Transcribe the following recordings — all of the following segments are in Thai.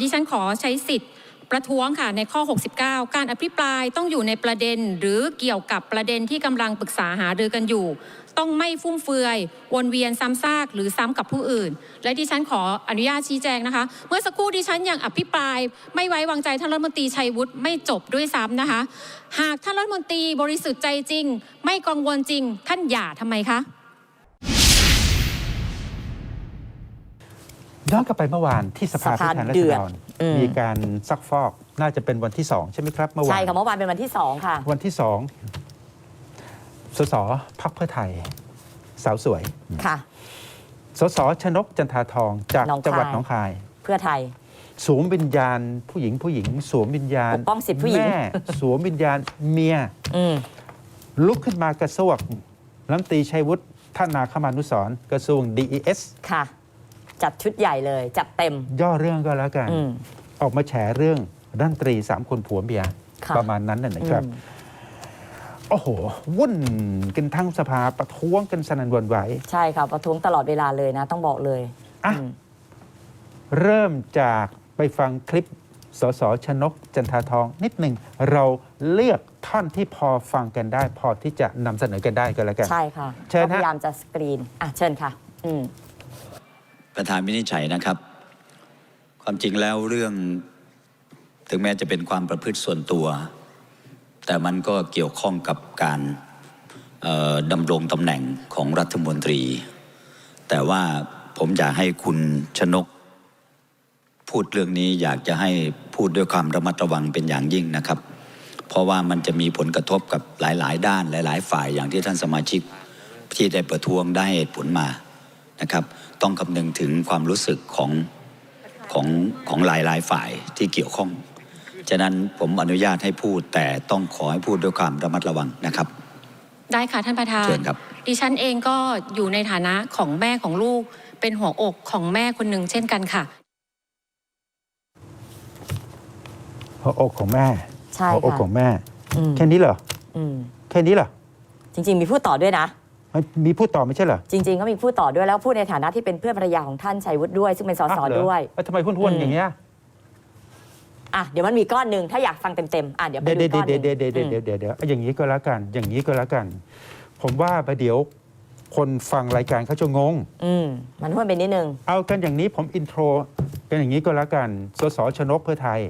ดิฉันขอใช้สิทธิ์ประท้วงค่ะในข้อ 69 การอภิปรายต้องอยู่ในประเด็น หรือเกี่ยวกับประเด็นที่กำลังปรึกษาหารือกันอยู่ ต้องไม่ฟุ่มเฟือย วนเวียนซ้ำซากหรือซ้ำกับผู้อื่น และดิฉันขออนุญาตชี้แจงนะคะ เมื่อสักครู่ดิฉันยังอภิปราย ไม่ไว้วางใจท่านรัฐมนตรีชัยวุฒิไม่จบด้วยซ้ำนะคะ หากท่านรัฐมนตรีบริสุทธิ์ใจจริง ไม่กังวลจริง ท่านอย่าทำไมคะ ย้อนกลับไปเมื่อวานที่สภาสภาผู้แทนราเดืษอดฎรอืมมีการซักฟอกน่าจะเป็นวันที่สองใช่ไหมครับเมื่อวานใช่ค่ะเมื่อวานเป็นวันที่สองค่ะ วันที่สองสสพักเพื่อไทย สาวสวยค่ะสสชนกจันทาทองจากหนองคายจังหวัดหนองคาย เพื่อไทยสวมวิญญาณผู้หญิงผู้หญิง สวมวิญญาณปกป้องสิทธิผู้หญิงแม่สวมวิญญาณเมียอืมลุกขึ้นมากระซวกรัฐมนตรีชัยวุฒิท่านนาคมานุสรณ์กระทรวง DES ค่ะ จัดชุดใหญ่เลย จัดเต็ม ย่อเรื่องก็แล้วกัน อืม ออกมาแฉเรื่องรัฐมนตรีสามคนผัวเมียค่ะ ประมาณนั้นน่ะนะครับ อืมโอ้โห วุ่นกันทั้งสภาประท้วงกันสนั่นหวันไหว ใช่ค่ะประท้วงตลอดเวลาเลยนะ ต้องบอกเลยอะ อืมเริ่มจากไปฟังคลิปสสชนกจันทาทองนิดหนึ่ง เราเลือกท่อนที่พอฟังกันได้ พอที่จะนำเสนอกันได้ก็แล้วกัน ใช่ค่ะเชิญก็ฮะพยายามจะสกรีนอะเชิญค่ะ อืม ประธานวินิจฉัยนะครับ ความจริงแล้วเรื่องถึงแม้จะเป็นความประพฤติส่วนตัว แต่มันก็เกี่ยวข้องกับการดำรงตำแหน่งของรัฐมนตรี แต่ว่าผมอยากให้คุณชนก พูดเรื่องนี้อยากจะให้พูดด้วยความระมัดระวังเป็นอย่างยิ่งนะครับ เพราะว่ามันจะมีผลกระทบกับหลาย ๆ ด้านหลาย ๆ ฝ่ายอย่างที่ท่านสมาชิกที่ได้ประท้วงได้เหตุผลมา นะครับ ต้องคำนึงถึงความรู้สึกของของของหลายหลายๆฝ่ายที่เกี่ยวข้อง ฉะนั้นผมอนุญาตให้พูดแต่ต้องขอให้พูดด้วยความระมัดระวังนะครับ ได้ค่ะท่านประธานเชิญครับดิฉันเองก็อยู่ในฐานะของแม่ของลูก เป็นหัวอกของแม่คนหนึ่งเช่นกันค่ะหัวอกของแม่ใช่หัวอกค่ะของแม่ อืมแค่นี้เหรอ อืมแค่นี้เหรอ จริง ๆ มีพูดต่อด้วยนะ มันมีพูดต่อไม่ใช่เหรอจริง ๆ ก็มีพูดต่อด้วยแล้วพูดในฐานะที่เป็นเพื่อนภรรยาของท่านชัยวุฒิด้วย ซึ่งเป็นสสอะเหรอด้วยเอ้ทำไมห้วนอืมๆอย่างเงี้ยอะเดี๋ยวมันมีก้อนหนึ่งถ้าอยากฟังเต็มๆอะเดี๋ยวไปเดี๋ยวดูเดี๋ยวก้อนหเดี๋นึ่ยวงเดี๋ยวเดี๋ยวอืมเดี๋ยวเดี๋ยวเอาอย่างนี้ก็แล้วกัน อย่างนี้ก็แล้วกัน ผมว่าประเดี๋ยวคนฟังรายการเขาจะงง อืมมันห้วนไปนิดนึง เอากันอย่างนี้ผมอินโทรกันอย่างนี้ก็แล้วกัน สสชนกเพื่อไทย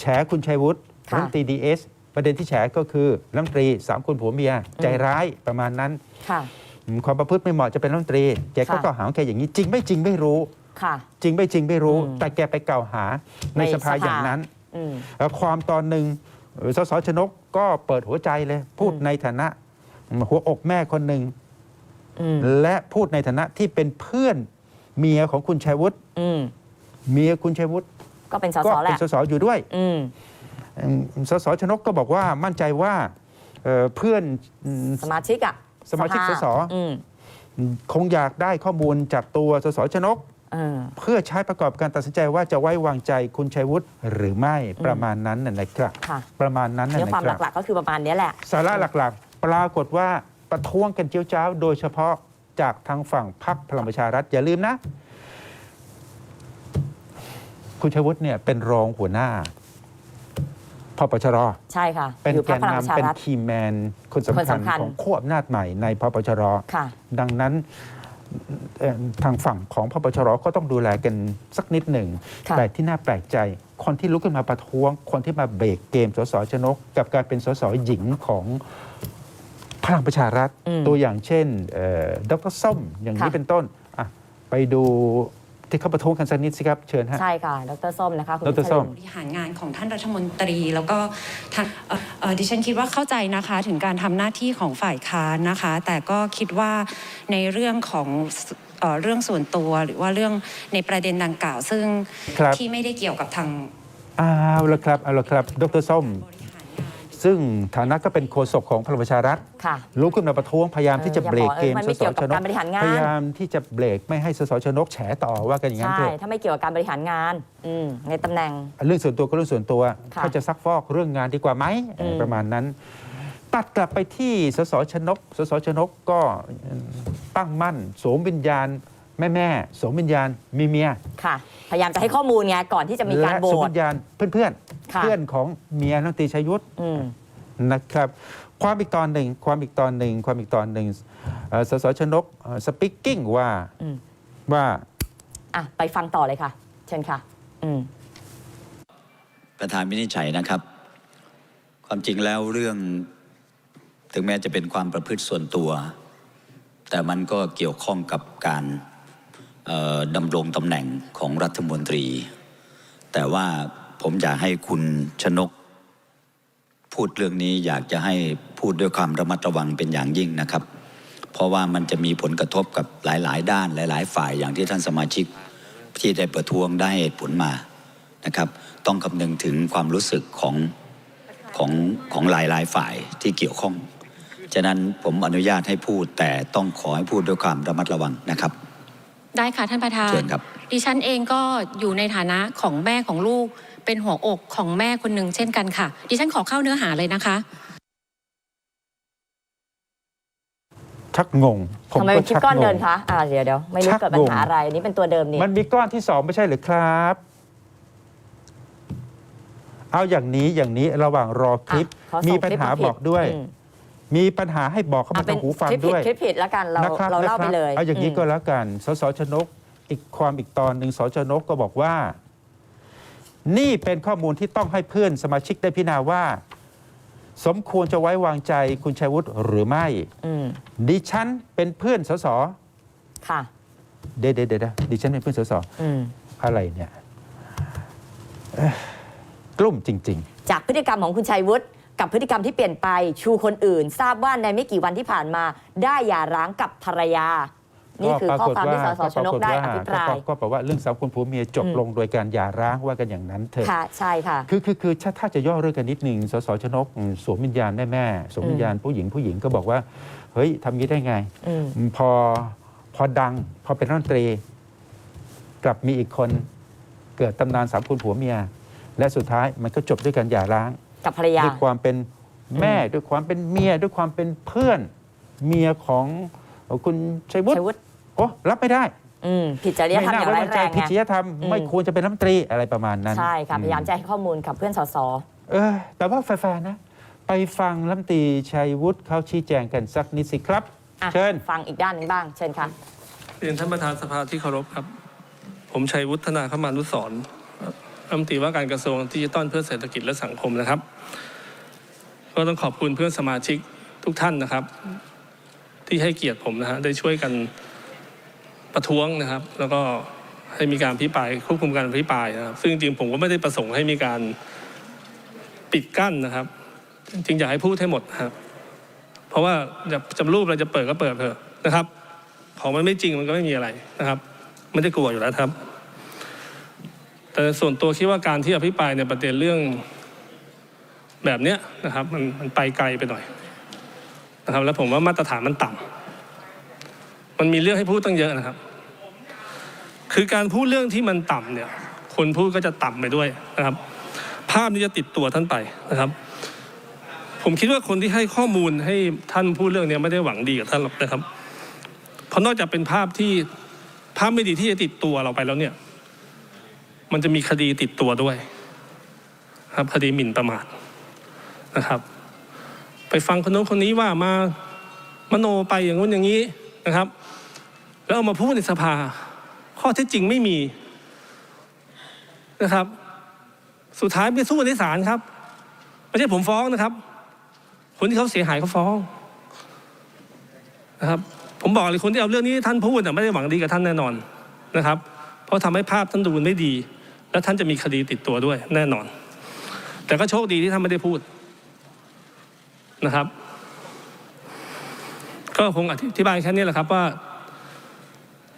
แฉคุณชัยวุฒิค่ะรัฐมนตรีดีเอส ประเด็นที่แฉก็คือรัฐมนตรีสามคนผัวเมียใจร้ายประมาณนั้น ค่ะอืมความประพฤติไม่เหมาะจะเป็นรัฐมนตรีแกก็ค่ะกล่าวหาว่าแกอย่างนี้จริงไม่จริงไม่รู้ ค่ะ จริงไม่จริงไม่รู้ อืมแต่แกไปกล่าวหาในในสภาสภา อย่างนั้นอืมแล้วความตอนหนึ่งเอ่อสสชนกก็เปิดหัวใจเลย พูดอืม ในฐานะหัวอกแม่คนหนึ่งอืมและพูดในฐานะที่เป็นเพื่อนเมียของคุณชัยวุฒิอืมเมียคุณชัยวุฒิก็เป็นสก็สแหเป็นละสสอยู่ด้วย อืมอืม สสชนกก็บอกว่ามั่นใจว่าเอ่อเพื่อนอืมสมาชิกอะสมาชิกภสสอืมคงอยากได้ข้อมูลจากตัวสสชนก เออ เพื่อใช้ประกอบการตัดสินใจว่าจะไว้วางใจคุณชัยวุฒิหรือไม่อืมประมาณนั้นน่ะนะครับ ค่ะ ประมาณนั้นน่ะเนื้อนะความครับ หลักๆ ก็คือประมาณเนี้ยแหละ สาระหลักๆ ปรากฏว่าประท้วงกันเจียวจ้าวโดยเฉพาะจากทางฝั่งพรรคพลังประชารัฐ อย่าลืมนะ คุณชัยวุฒิเนี่ยเป็นรองหัวหน้าพ ปชรใช่ค่ะเป็นอยู่แกพรรนคพลังประชานำเป็นรัฐคีย์แมนคนสำคนคัญสำคัญของขั้วอำนาจใหม่ในพปชรค่ะดังนั้นเอ่อทางฝั่งของพปชรก็ต้องดูแลกันสักนิดหนึ่งค่ะแต่ที่น่าแปลกใจ คนที่ลุกขึ้นมาประท้วง คนที่มาเบรกเกมสสชนก กับการเป็นสสหญิงของพลังประชารัฐอืมตัวอย่างเช่นเอ่อดรส้มอย่างนี้ค่ะเป็นต้นอะไปดู ที่เขาประท้วงกันสักนิดสิครับเชิญฮะ ใช่ค่ะ ดรส้มนะคะคุณดรส้มบริหารงานของท่านรัฐมนตรี แล้วก็ทางเอ่อเอ่อดิฉันคิดว่าเข้าใจนะคะถึงการทำหน้าที่ของฝ่ายค้านนะคะ แต่ก็คิดว่าในเรื่องของเอ่อเรื่องส่วนตัวหรือว่าเรื่องในประเด็นดังกล่าว ซึ่งครับ ที่ไม่ได้เกี่ยวกับทาง เอาละครับเอาละครับ ดรส้มบริหารงาน ซึ่งฐานะก็เป็นโฆษกของพลังประชารัฐค่ะ ลุกขึ้นมาประท้วงพยายามที่จะเออเบรกเกมอย่าบอกเออมันสไม่สเกี่ยวกับชนการบริหารงานพยายามที่จะเบรกไม่ให้สสชนกแฉต่อว่ากันอย่างนั้นใช่เถอะถ้าไม่เกี่ยวกับการบริหารงานอืมในตำแหน่ง เรื่องส่วนตัวก็เรื่องส่วนตัวค่ะถ้าจะซักฟอกเรื่องงานดีกว่าไหมอืมประมาณนั้น ตัดกลับไปที่สสชนก สสชนกก็ตั้งมั่นสวมวิญญาณแม่แม่ๆสวมวิญญาณมีเมียค่ะ พยายามจะให้ข้อมูลไงก่อนที่จะมีการและโหวสวมตวิญญาณเพื่อนเพื่อนๆ ค่ะ เพื่อนของเมียนักตรีชัยยุทธ อืม นะครับความอีกตอนหนึ่งความอีกตอนหนึ่งความอีกตอนหนึ่งเอ่อสสชนกสปิกกิ้งว่าอืม ว่าอะ ไปฟังต่อเลยค่ะ เชิญค่ะ อืม ประธานวินิจฉัยนะครับ ความจริงแล้วเรื่องถึงแม้จะเป็นความประพฤติส่วนตัว แต่มันก็เกี่ยวข้องกับการเอ่อดำรงตำแหน่งของรัฐมนตรี แต่ว่า ผมอยากให้คุณชนก พูดเรื่องนี้อยากจะให้พูดด้วยความระมัดระวังเป็นอย่างยิ่งนะครับ เพราะว่ามันจะมีผลกระทบกับหลาย ๆ ด้านหลาย ๆ ฝ่ายอย่างที่ท่านสมาชิก ที่ได้ประท้วงได้เหตุผลมานะครับ ต้องคำนึงถึงความรู้สึกของของของหลายๆฝ่ายที่เกี่ยวข้อง ฉะนั้นผมอนุญาตให้พูดแต่ต้องขอให้พูดด้วยความระมัดระวังนะครับ ได้ค่ะท่านประธานเชิญครับ ดิฉันเองก็อยู่ในฐานะของแม่ของลูก เป็นหัวอกของแม่คนหนึ่งเช่นกันค่ะ ดิฉันขอเข้าเนื้อหาเลยนะคะ ชักงงผมทำไมก็เป็นชุดชักก้อนงเดิงนคะอ่าเดี๋ยวเดี๋ยวไม่รู้ชักเกิดปัญหางงอะไรอันนี้เป็นตัวเดิมนี่มันมีก้อนที่สองไม่ใช่หรือครับ เอาอย่างนี้อย่างนี้ระหว่างรอคลิป อะเขาส่งมีปัญหาคลิปมาผิดบอกด้วยอืมมีปัญหาให้บอกเข้าอะมาเป็ทานงหูฟังคลิปผิด้วย คลิปผิดแล้วกันเรานะครับเราเล่านะคไปบเลยเอาอย่างนี้ก็แล้วกัน สสชนก อีกความอีกตอนหนึ่งสชนกก็บอกว่า นี่เป็นข้อมูลที่ต้องให้เพื่อนสมาชิกได้พิจารณาว่า สมควรจะไว้วางใจคุณชัยวุฒิหรือไม่ อืมดิฉันเป็นเพื่อนสสค่ะ เดี๋ยวเดี๋ยวเดี๋ยวดิฉันเป็นเพื่อนสสอืมอะไรเนี่ยเอ้ยกลุ่มจริง จากพฤติกรรมของคุณชัยวุฒิกับพฤติกรรมที่เปลี่ยนไปชูคนอื่น ทราบว่าในไม่กี่วันที่ผ่านมา ได้หย่าร้างกับภรรยาๆ นี่คือปรข้อความฏที่สสชนกได้อภิปรายก็ก็แปลว่าเรื่องสาวคนผัวเมียจบอืมลงโดยการหย่าร้างว่ากันอย่างนั้นเถอะค่ะใช่ค่ะคือคือคือถ้าถ้าจะย่อเรื่องกันนิดหนึ่งสสชนกอืมสวมวิญญาณแม่แม่สวมวิญญาณผู้หญิงผู้หญิงก็บอกว่า เฮ้ยทำงี้ได้ไงอืมพอพอดังพอเป็นรัฐมนตรี กลับมีอีกคนเกิดตำนานสามคนผัวเมีย และสุดท้ายมันก็จบด้วยการหย่าร้างกับภรรยาด้วยความเป็นแม่ด้วยความเป็นเมียด้วยความเป็นเพื่อนเมียของคุณชัยวุฒิชัยวุฒิ โอ้รับไม่ได้อืมผิดจริยธรรมอย่างไว้ร้ายวางแรใจงผิดไงจริยธรรมอืมไม่ควรจะเป็นรัฐมนตรีอะไรประมาณนั้น ใช่ค่ะอืพยายามจะให้ข้อมูลกับเพื่อนสสเออ แต่ว่าแฟร์ๆนะ ไปฟังรัฐมนตรีชัยวุฒิเขาชี้แจงกันสักนิดสิครับอะเชิญฟังอีกด้านหนึงบ้าง เชิญค่ะเรียนท่านประธานสภาที่เคารพครับ ผมชัยวุฒนาคมานุสรณ์รัฐมนตรีว่าการกระทรวงดิจิทัลเพื่อเศรษฐกิจและสังคมนะครับ ก็ต้องขอบคุณเพื่อนสมาชิกทุกท่านนะครับ ที่ให้เกียรติผมนะฮะได้ช่วยกัน ประท้วงนะครับ แล้วก็ให้มีการพิปรายควบคุมการพิปรายนะครับ ซึ่งจริงผมก็ไม่ได้ประสงค์ให้มีการปิดกั้นนะครับจริงอยากให้พูดให้หมดครับ เพราะว่าจะจำรูปเราจะเปิดก็เปิดเถอะนะครับ ของมันไม่จริงมันก็ไม่มีอะไรนะครับไม่ได้กลัวอยู่แล้วครับ แต่ส่วนตัวคิดว่าการที่อภิปรายในประเด็นเรื่องแบบเนี้ยนะครับ มันมันไปไกลไปหน่อยนะครับ แล้วผมว่ามาตรฐานมันต่ำ มันมีเรื่องให้พูดตั้งเยอะนะครับ คือการพูดเรื่องที่มันต่ำเนี่ย คนพูดก็จะต่ำไปด้วยนะครับ ภาพนี้จะติดตัวท่านไปนะครับ ผมคิดว่าคนที่ให้ข้อมูลให้ท่านพูดเรื่องนี้ไม่ได้หวังดีกับท่านหรอกนะครับ เพราะนอกจากเป็นภาพที่ภาพไม่ดีที่จะติดตัวเราไปแล้วเนี่ย มันจะมีคดีติดตัวด้วย ครับคดีหมิ่นประมาทนะครับ ไปฟังคนโน้นคนนี้ว่ามา มโนไปอย่างนู้นอย่างนี้นะครับ แล้วเอามาพูดในสภา ข้อเท็จจริงไม่มีนะครับ สุดท้ายไปสู้กันในศาลครับไม่ใช่ผมฟ้องนะครับ คนที่เขาเสียหายเขาฟ้องนะครับ ผมบอกเลยคนที่เอาเรื่องนี้ท่านพูดน่ไม่ได้หวังดีกับท่านแน่นอนนะครับ เพราะทำให้ภาพท่านดูไม่ดี และท่านจะมีคดีติดตัวด้วยแน่นอน แต่ก็โชคดีที่ท่านไม่ได้พูดนะครับ ก็คงอธิบายแค่นี้แหละครับว่า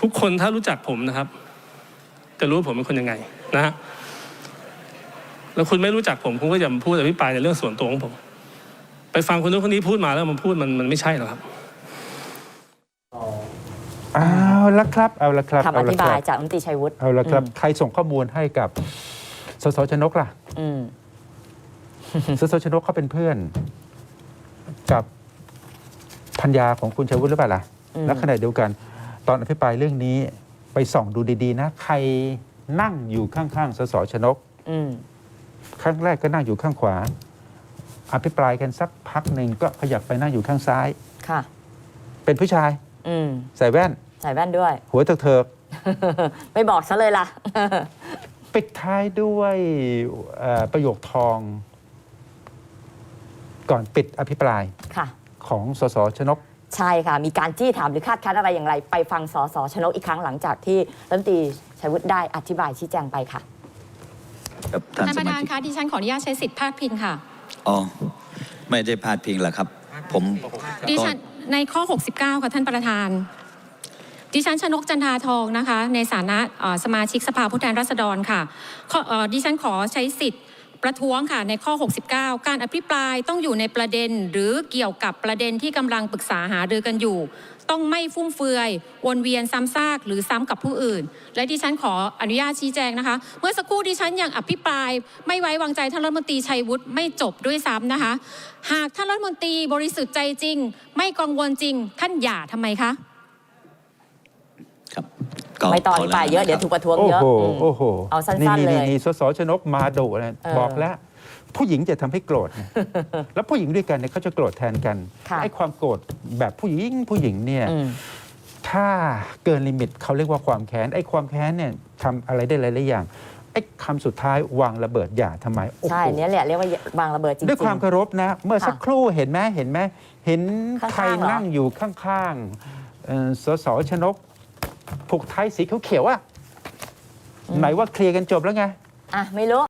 ทุกคนถ้ารู้จักผมนะครับ จะรู้ว่าผมเป็นคนยังไงนะฮะแล้วคุณไม่รู้จักผมคุณก็อย่ามาพูดอภิปรายในเรื่องส่วนตัวของผม ไปฟังคนนู้นคนนี้พูดมาแล้วมันพูดมันมันไม่ใช่หรอกครับเอาละครับเอาละครับคำอเอาละธิคบารัยบจากรัฐมนตรีชัยวุฒิเอาละครับอืมใครส่งข้อมูลให้กับสสชนกล่ะอืมสสชนกเขาเป็นเพื่อน กับพัญญาของคุณชัยวุฒิหรือเปล่าล่ะอืมและขณะเดียวกัน ตอนอภิปรายเรื่องนี้ไปส่องดูดีๆนะ ใครนั่งอยู่ข้างๆสสชนกอืมครั้งแรกก็นั่งอยู่ข้างขวา อภิปรายกันสักพักหนึ่งก็ขยับไปนั่งอยู่ข้างซ้าย ค่ะ เป็นผู้ชายอืมใส่แว่น ใส่แว่นด้วย หัวเถิกไม่บอกซะเลยล่ะ ๆปิดท้ายด้วยเอ่อประโยคทอง ก่อนปิดอภิปรายค่ะ ของสสชนก ใช่ค่ะ มีการจี้ถามหรือคาดคั้นอะไรอย่างไร ไปฟังสสชนกอีกครั้งหลังจากที่รัฐมนตรีชัยวุฒิได้อธิบายชี้แจงไปค่ะครับท่านท่านสประมาธานชิกคะดิฉันขออนุญาตใช้สิทธิ์พาดพิงค่ะ อ๋อไม่ได้พาดพิงหรอกครับ ผมดิก็ฉันในข้อ 69 ค่ะท่านประธาน ดิฉันชนกจันทาทองนะคะ ในฐานะเอ่อสมาชิกสภาผู้แทนราษฎรค่ะข้อเอ่อดิฉันขอใช้สิทธิ์ ประท้วงค่ะในข้อ 69 การอภิปรายต้องอยู่ในประเด็น หรือเกี่ยวกับประเด็นที่กำลังปรึกษาหารือกันอยู่ ต้องไม่ฟุ่มเฟือย วนเวียนซ้ำซากหรือซ้ำกับผู้อื่น และดิฉันขออนุญาตชี้แจงนะคะ เมื่อสักครู่ดิฉันยังอภิปราย ไม่ไว้วางใจท่านรัฐมนตรีชัยวุฒิไม่จบด้วยซ้ำนะคะ หากท่านรัฐมนตรีบริสุทธิ์ใจจริง ไม่กังวลจริง ท่านหย่าทำไมคะ ก็ไม่ต่อขอธิบายเยอะแล้วนเดี๋ยวถูกประท้วงโอ้เยอะโหอืมโอ้โหเอาสั้นๆนี่เลยนี่สสชนกมาโดนะเออบอกแล้วผู้หญิงจะทำให้โกรธไงแล้วผู้หญิงด้วยกันเนี่ยเขาจะโกรธแทนกันค่ะไอ้ความโกรธแบบผู้หญิงผู้หญิงเนี่ยอืมถ้าเกินลิมิตเขาเรียกว่าความแค้น ไอ้ความแค้นเนี่ยทำอะไรได้หลายๆอย่าง ไอ้คำสุดท้ายวางระเบิดอย่าทำไมโอ้โหใช่เนี้ยแหละเรียกว่าวางระเบิดจริงๆด้วยความเคารพนะ เมื่อสักค่ะครู่เห็นไหมเห็นไหมเห็นข้างๆใครเหรอนั่งอยู่ข้างๆเอ่อสสชนก ผูกไทยสีเขียวๆอะไหนว่าเคลียร์กันจบแล้วไง อะ ไม่รู้